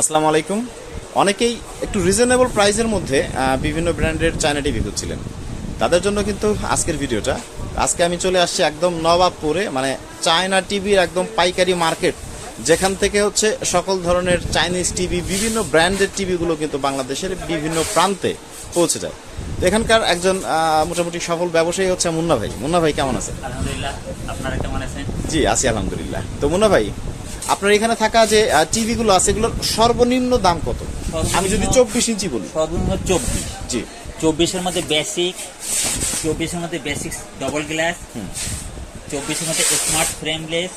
আসসালামু আলাইকুম। অনেকেই একটু রিজনেবল প্রাইসের মধ্যে বিভিন্ন ব্র্যান্ডের চায়না টিভি খুঁজছিলেন। তাদের জন্য কিন্তু আজকের ভিডিওটা। আজকে আমি চলে আসছি একদম নবাবপুরে মানে চায়না টিভির একদম পাইকারি মার্কেট যেখান থেকে হচ্ছে সকল ধরনের চাইনিজ টিভি বিভিন্ন ব্র্যান্ডের টিভিগুলো কিন্তু বাংলাদেশের বিভিন্ন প্রান্তে পৌঁছে যায়। তো এখানকার একজন মোটামুটি সফল ব্যবসায়ী হচ্ছে মুন্না ভাই। মুন্না ভাই কেমন আছেন? আলহামদুলিল্লাহ আপনারা কেমন আছেন? জি আছি আলহামদুলিল্লাহ। তো মুন্না ভাই আপনার এখানে থাকা যে টিভিগুলো আছে এগুলোর সর্বনিম্ন দাম কত? আমি যদি চব্বিশ ইঞ্চি বলি। সর্বনিম্ন চব্বিশ। জি। চব্বিশের মধ্যে বেসিক চব্বিশের মধ্যে বেসিক ডবল গ্লাস চব্বিশের মধ্যে স্মার্ট ফ্রেমলেস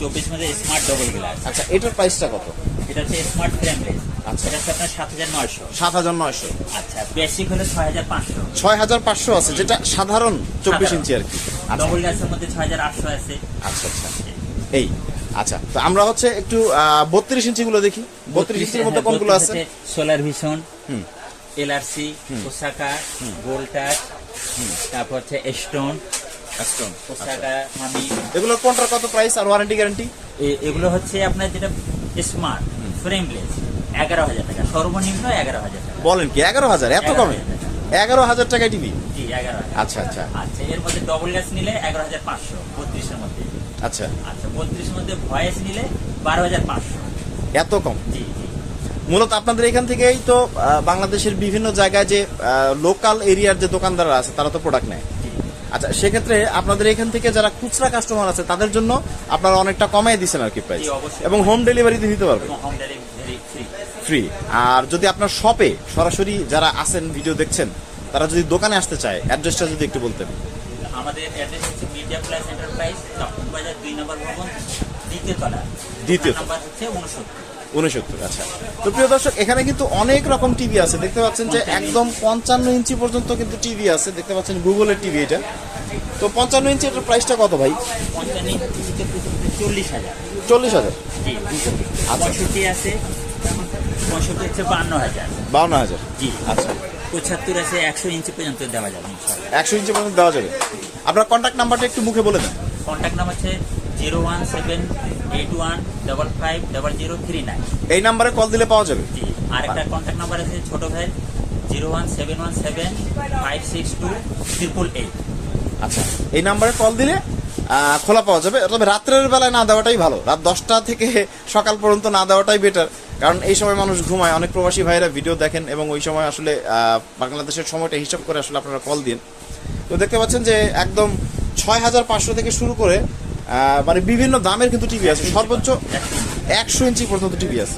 চব্বিশের মধ্যে স্মার্ট ডবল গ্লাস আচ্ছা এটার প্রাইসটা কত? এটা হচ্ছে স্মার্ট ফ্রেমলেস আচ্ছা। এটা আপনার সাত হাজার নয়শো। সাত হাজার নয়শো। আচ্ছা বেসিক হলে ছয় হাজার পাঁচশো। ছয় হাজার পাঁচশো আছে যেটা সাধারণ চব্বিশ ইঞ্চি আর কি। আচ্ছা। ডবল গ্লাসের মধ্যে ছয় হাজার আটশো আছে। আচ্ছা আচ্ছা। এই আচ্ছা তো আমরা হচ্ছে একটু বত্রিশ ইঞ্চি গুলো দেখি। বত্রিশ ইঞ্চির মধ্যে কোনগুলো আছে? সোলার ভিশন হুম। এলআরসি ওসাকা গোল্টাস তারপর হচ্ছে স্টোন Aston, ওসাকা মামি এগুলোর কোনটার কত প্রাইস আর ওয়ারেন্টি গ্যারান্টি এগুলো হচ্ছে আপনার যেটা স্মার্ট ফ্রেমলেস এগারো হাজার টাকা। সর্বনিম্ন এগারো হাজার টাকা। বলেন কি এগারো হাজার? এত কমে? এগারো হাজার টাকা টিভি আচ্ছা আচ্ছা। আচ্ছা এর মধ্যে ডবল গ্যাস নিলে এগারো হাজার পাঁচশো বত্রিশের মধ্যে। আচ্ছা। আচ্ছা মধ্যে ভয়েস নিলে বারো হাজার পাঁচশো। এত কম? জি মূলত আপনাদের এখান থেকেই তো বাংলাদেশের বিভিন্ন জায়গায় যে লোকাল এরিয়ার যে দোকানদাররা আছে তারা তো প্রোডাক্ট নেয়। আচ্ছা সেক্ষেত্রে আপনাদের এখান থেকে যারা খুচরা কাস্টমার আছে তাদের জন্য আপনারা অনেকটা কমাই দিচ্ছেন আর কি প্রাইস এবং হোম ডেলিভারিতে দিতে পারবে এবং হোম ডেলিভারি ফ্রি ফ্রি আর যদি আপনার শপে সরাসরি যারা আছেন ভিডিও দেখছেন তারা যদি দোকানে আসতে চায় অ্যাড্রেসটা যদি একটু বলতেন। আমাদের অ্যাড্রেস হচ্ছে মিডিয়া প্লাস এন্টারপ্রাইজ দক্ষিণ বাজার দুই নম্বর ভবন দ্বিতীয় তলা। দ্বিতীয়। নাম্বার হচ্ছে উনসত্তর উনসত্তর আচ্ছা। তো প্রিয় দর্শক এখানে কিন্তু অনেক রকম টিভি আছে। দেখতে পাচ্ছেন যে একদম পঞ্চান্ন ইঞ্চি পর্যন্ত কিন্তু টিভি আছে। দেখতে পাচ্ছেন গুগলের টিভি এটা। তো পঞ্চান্ন ইঞ্চি এটার প্রাইসটা কত ভাই? চল্লিশ হাজার। চল্লিশ হাজার। জি। পঁয়ষট্টি আছে বান্ন হাজার। বাউন্ন হাজার। জি। আচ্ছা। পঁচাত্তর আছে একশো ইঞ্চি পর্যন্ত দেওয়া যাবে একশো ইঞ্চি পর্যন্ত দেওয়া যাবে। আপনার কন্ট্যাক্ট নাম্বারটা একটু মুখে বলে দেন। কন্ট্যাক্ট নাম্বার হচ্ছে zero one seven eight one double five double zero three nine. এই নাম্বারে কল দিলে পাওয়া যাবে। জি আরেকটা কন্ট্যাক্ট নাম্বার আছে ছোট ভাই zero one seven one seven five six two triple eight. আচ্ছা এই নাম্বারে কল দিলে খোলা পাওয়া যাবে। তবে রাত্রের বেলায় না দেওয়াটাই ভালো। রাত দশটা থেকে সকাল পর্যন্ত না দেওয়াটাই বেটার কারণ এই সময় মানুষ ঘুমায়। অনেক প্রবাসী ভাইরা ভিডিও দেখেন এবং ওই সময় আসলে বাংলাদেশের সময়টা হিসাব করে আসলে আপনারা কল দিন। তো দেখতে পাচ্ছেন যে একদম ছয় হাজার পাঁচশো থেকে শুরু করে মানে বিভিন্ন দামের কিন্তু টিভি আছে। সর্বোচ্চ একশো ইঞ্চি পর্যন্ত টিভি আছে।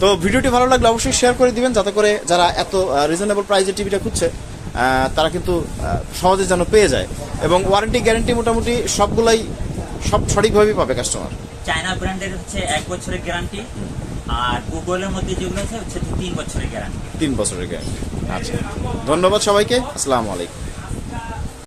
তো ভিডিওটি ভালো লাগলে অবশ্যই শেয়ার করে দিবেন, যাতে করে যারা এত রিজনেবল প্রাইসে টিভিটা খুঁজছে তারা কিন্তু সহজে যেন পেয়ে যায়। এবং ওয়ারেন্টি গ্যারেন্টি মোটামুটি সবগুলাই সব সঠিকভাবেই পাবে কাস্টমার চায়না ব্র্যান্ডের হচ্ছে এক বছরের গ্যারান্টি আর গুগলের মধ্যে যেগুলো আছে হচ্ছে তিন বছরের গ্যারান্টি তিন বছরের গ্যারান্টি আচ্ছা। ধন্যবাদ সবাইকে। আসসালামু আলাইকুম।